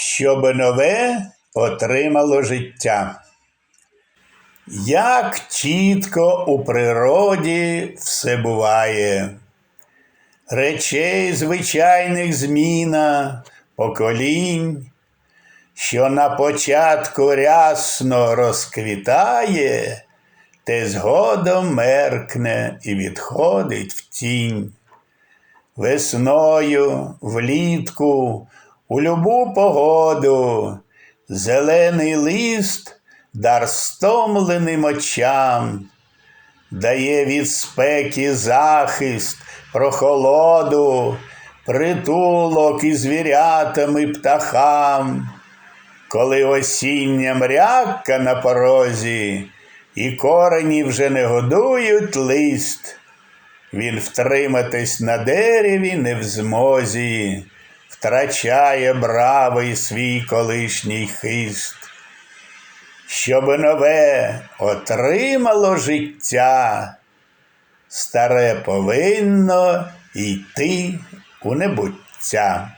щоб нове отримало життя. Як чітко у природі все буває, речей звичайних зміна, поколінь, що на початку рясно розквітає, те згодом меркне і відходить в тінь. Весною, влітку, у любу погоду, зелений лист дар стомленим очам, дає від спеки захист, прохолоду, притулок і звірятам і птахам. Коли осіння мряка на порозі, і корені вже не годують лист, він втриматись на дереві не в змозі, втрачає бравий свій колишній хист. Щоб нове отримало життя, старе повинно йти у небуття.